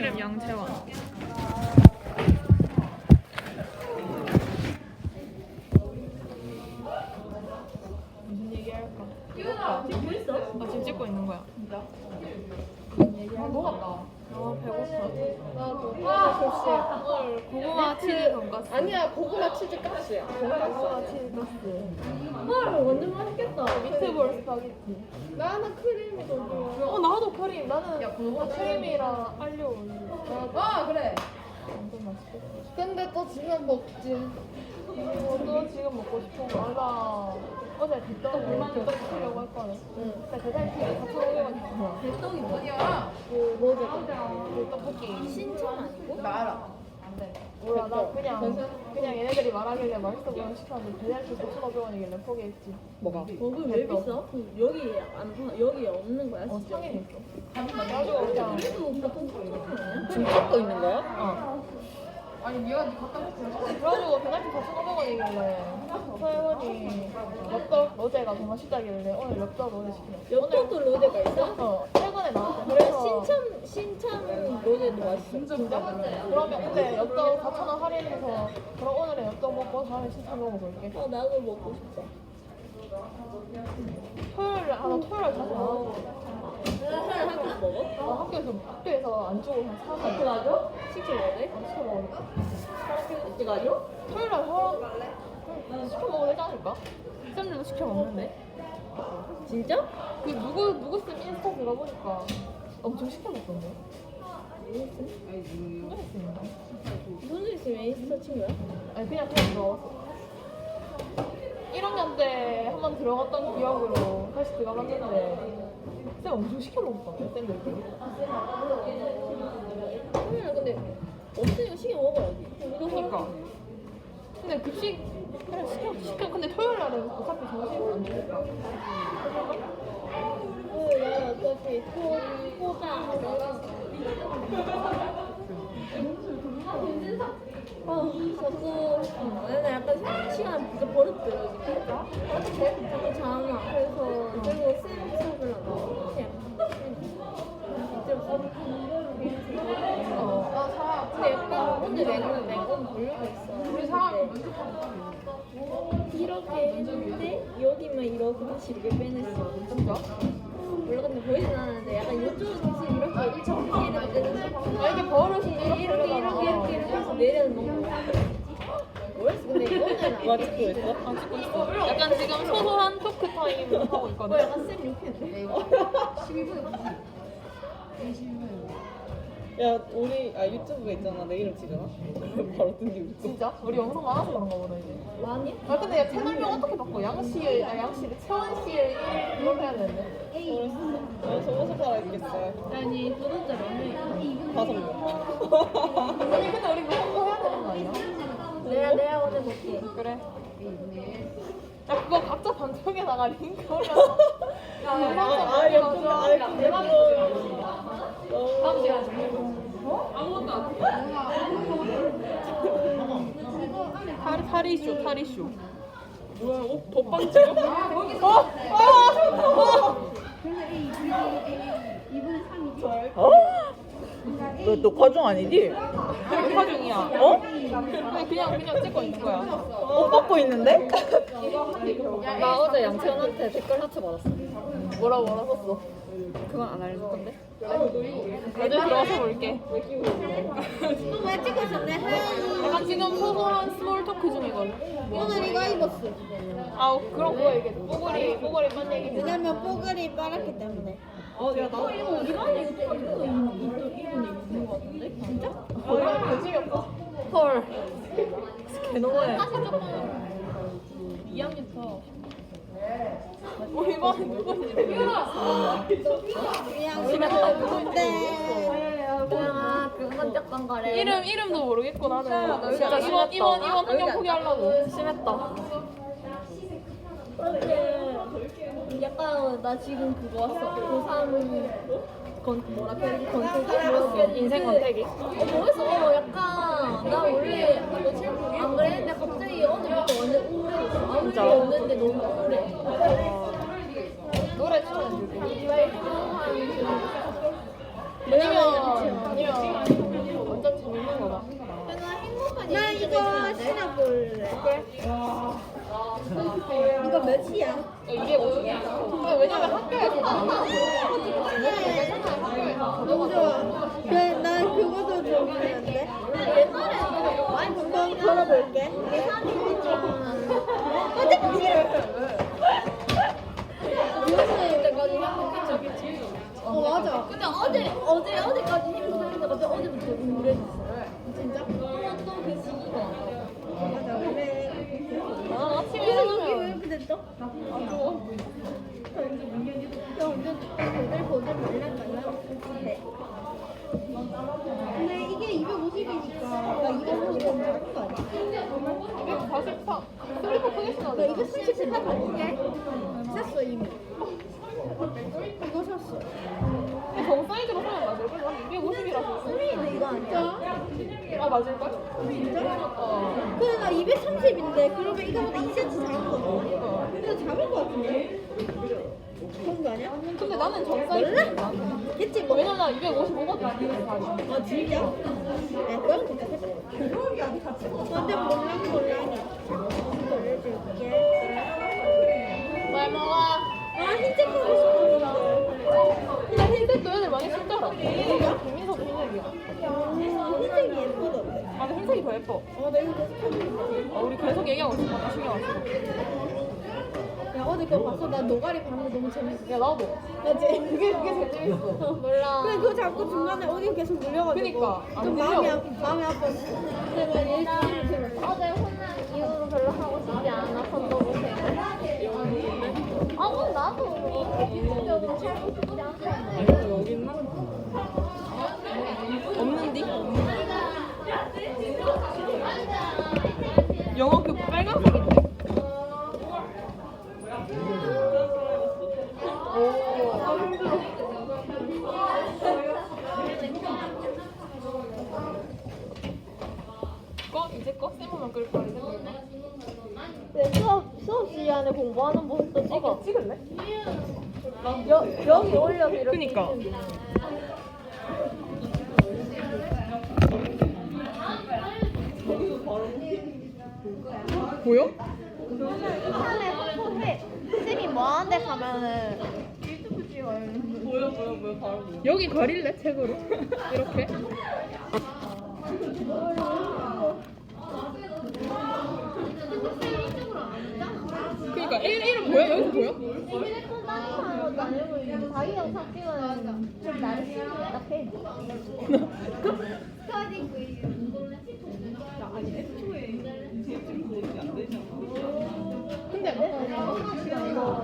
이름 양채원. 글쎄. 고구마 치즈 돈가스. 아니야 고구마 치즈 가스야. 고구마 치즈 돈가스. 헐 완전 맛있겠다. 미트볼 스파게티. 나는 크림이 더 좋아. 어, 나도 크림. 나는 야, 크림이랑 알료 올려. 아 그래. 완전 맛있겠다. 근데 또 지금 먹지. 또 지금 먹고 싶은 거 알아. 어제 뒷떡 물만 떡 시키려고 했거든. 응. 근데 배달費가 4,500원이야. 백동이 뭐냐? 그 뭐지? 그 떡볶이. 신청 아니고? 나 알아. 몰라, 나 그냥, 그냥 얘네들이 말하길래 맛있어 보여 시켰는데 배달費 4,500원이길래 포기했지. 뭐가? 거기 왜 비싸? 그 여기 안 사- 여기 없는 거야 어, 진짜? 상해 있어. 그래가지고 그냥. 그래도 보통 3천 원이야? 진짜 또 있는 거야? 어. 아니 네가 갖다 먹지. 그래가지고 배달비 4,500원이길래 서혜원이 엽떡 로제가 더 맛있다길래 오늘 엽떡 로제 시키려. 옆쪽도 로제가 있어? 어, 최근에 나왔어. 그래서 신참 신참 로제도 맛있어. 진짜? 그러면 근데 엽떡 4,000원 할인해서 그럼 오늘은 엽떡 먹고 다음에 신청 먹어볼게. 어 나도 먹고 싶다. 토요일에 아, 나 토요일 자주 나와. 하나 학교에서 먹어? 어, 학교에서 학교에서 안 주고 그냥 사서 학교 가죠? 시켜 먹어야 돼? 시켜 먹으니까. 학교 가죠? 토요일에 서 시켜 먹어도 되지 않을까? 쌤들도 시켜 먹는데. 진짜? 그 누구 누구 쌤 인스타 들어보니까 엄청 시켜 먹던데. 누구 쌤인가? 무슨 있으면 인스타 친구야? 아니 그냥 그냥 들어갔어. 1학년 때 한 번 들어갔던 기억으로 다시 들어갔는데 쌤 엄청 시켜 먹었던데 쌤들끼리. 그러면 근데 없으니까 시켜 먹어야지. 그러니까. 근데 급식 그래 시켜 시켜 근데 토요일 날은 어차피 점심 안 되니까. 어, 나 어차피 토 토가 아, 자꾸 나는 약간 시간 진짜 버릇들어 지금. 자꾸 자나 그래서 그리고 쌤 약간 오늘 내고 내고 모르고 있어. 우리 사 근데 면접 이렇게 했는데 여기만 이렇게 다시 이렇게 빼냈어. 진짜? 몰라 근데 보이진 않았는데 약간 이쪽은 다시 이렇게 1차 피해를 빼냈어. 아 이게 버릇이 이렇게 이렇게 이렇게 이렇게 이렇게 해서 내려놓는 거. 뭐였어? 근데 이거는 와 찍고 있어? 아 찍고 있어. 약간 지금 소소한 토크 타임 하고 뭐 있거든. 약간 쌤 욕했네. 야 우리 아 유튜브에 있잖아 내 이름 찍어놔. 바로 뜬지 우리 거. 진짜? 우리 영상 많아서 그런가 보다 이제. 많이? 아 근데 야 채널명 어떻게 바꿔? 양씨의 아 양씨를 채원 씨의 이걸 해야 되는데. 어 저거 손가락 있겠어요. 아니 구독자 몇 명이야? 다섯 명. 아니 근데 우리 그거 홍보해야 되는 거 아니야? 내가 내가 오늘 볼게. 그래. 야 그거 각자 방송에다가 링크 올려서. 야 아, 아, 좀 예쁘다. 아, 예쁘다. 좀 어? 아무것도 안 탈, 탈이쇼, 탈이쇼. 뭐야, 어? 덧방 찍어? 어? 어? 어? 너 녹화 중 아니지? 녹화 중이야. 어? 그냥, 그냥, 찍고 있는 거야. 어 받고 있는데? 나 어제 양채원한테 댓글 하트 받았어. 뭐라 뭐라 썼어? 그건 안 알려줄 건데. 나중에 들어가서 볼게. 왜 찍고 있었네? 약간 지금 소소한 스몰 토크 중이거든. 오늘 이거 입었어. 아, 그런 거 얘기해. 뽀글이, 뽀글이만 얘기해. 왜냐면 뽀글이 빨았기 때문에. 어, 야, 나도 이거 이거 이거 똑같은 거 입는 거 입는 거 같은데? 진짜? 어, 관심이 없어. 헐. 개너무해. 2학년 터. 어, 이번에 누구인지. 그냥. 근데 그냥 그 번쩍번 거래. 이름 이름도 모르겠고 나는 진짜 이번. 이번 이번 앉아. 포기하려고 심했다. 약간 나 지금 그거 왔어. 고3 건 뭐라 그래? 건태기? 인생 권태기. 어 뭐였어? 약간 나 원래 며칠 안 그랬는데 갑자기 오늘부터 완전 우울해졌어. 아무 일 없는데 너무 우울해. 왜냐면 아니면 완전 재밌는 거다. 나 이거 신어볼래. 이거 몇 시야? 이게 오중이야. 왜냐면 학교에서 먼저 그래, 나 그거도 좀 있는데. 한번 걸어볼게. 어제 근데 어제 어제 어제까지 힘들었는데 갑자기 어제부터 우울해졌어. 진짜? 또그 시기가. 맞아. 그래. 아, 아침에 그래서 여기 왜 이렇게 됐어? 아 좋아. 야 완전 보들보들 말랑말랑 해. 근데 이게 250이니까 나250 너무 작은 거 아니야? 244. 슬리퍼 크게 신어. 나238 가볼게. 샀어 이미. 이거 샀어. 정 사이즈로 사면 맞을걸? 난 250이라서. 수미는 이거 아니야? 아, 맞을걸? 진짜? 어. 근데 나 230인데 그러면 이거보다 2cm 작은 거잖아. 근데 작은 거 같은데? 그런 거 아니야? 근데 나는 정 사이즈. 몰라? 겠지 뭐. 왜냐면 나 255거든, 발이. 아 진짜? 야 괜찮겠다. 완전 몰랑 몰랑해. 보여줄게. 잘 먹어. 아 흰색 하고 싶었는데. 근데 흰색도 애들 많이 신더라. 김민서도 흰색이야. 흰색이 예쁘던데. 맞아, 흰 색이 더 예뻐. 어, 나 이거 계속 하고 있어. 어, 우리 계속 얘기하고 있어. 나 신경 안 써. 야 어제 그거 봤어? 나 노가리 봤는데 너무 재밌어. 야, 나도. 맞지? 그게, 그게 제일 재밌어. 몰라. 근데 그거 자꾸 중간에 오디오 계속 물려가지고 그니까, 안좀 들려. 마음이 아, 마음이 아팠어. 내가 얘기를 들었어. 어제 혼난 이후로 별로 하고 싶지 않아서 너무 생각. 아, 뭐 나도 기본적으로 싶지 않다. 여 시간에 공부하는 모습도 찍어. 어, 찍을래? 여, 여기 올려서 이렇게. 그니까. 보여? 인터넷 포토해. 쌤이 뭐 하는데 가면은 보여 보여 보여 바로 보여. 여기 가릴래? 책으로? 이렇게? 그니까 1, 1은 보여? 여기서 보여? 휴대폰 따는 것도 아니고 자기 영상 찍으면 좀 날씨가 답답해. 근데 어쩌고 뭐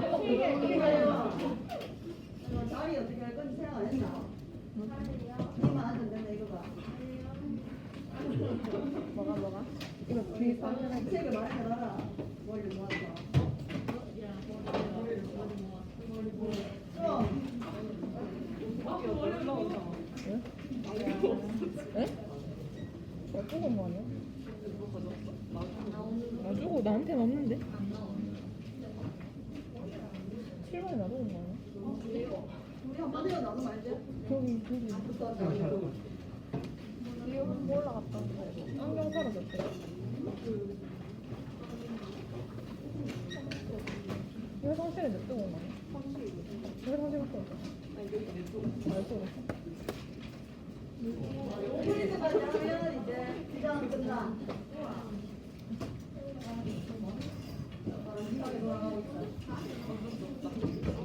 아니야? 놔주고 나한테는 없는데? 7번에 놔두는 거 아니야? 저기 저기 올라갔다 안경 사라졌대 왜 상실에 냅두고 온 거야? 왜 상실 갖고 왔어? 알았어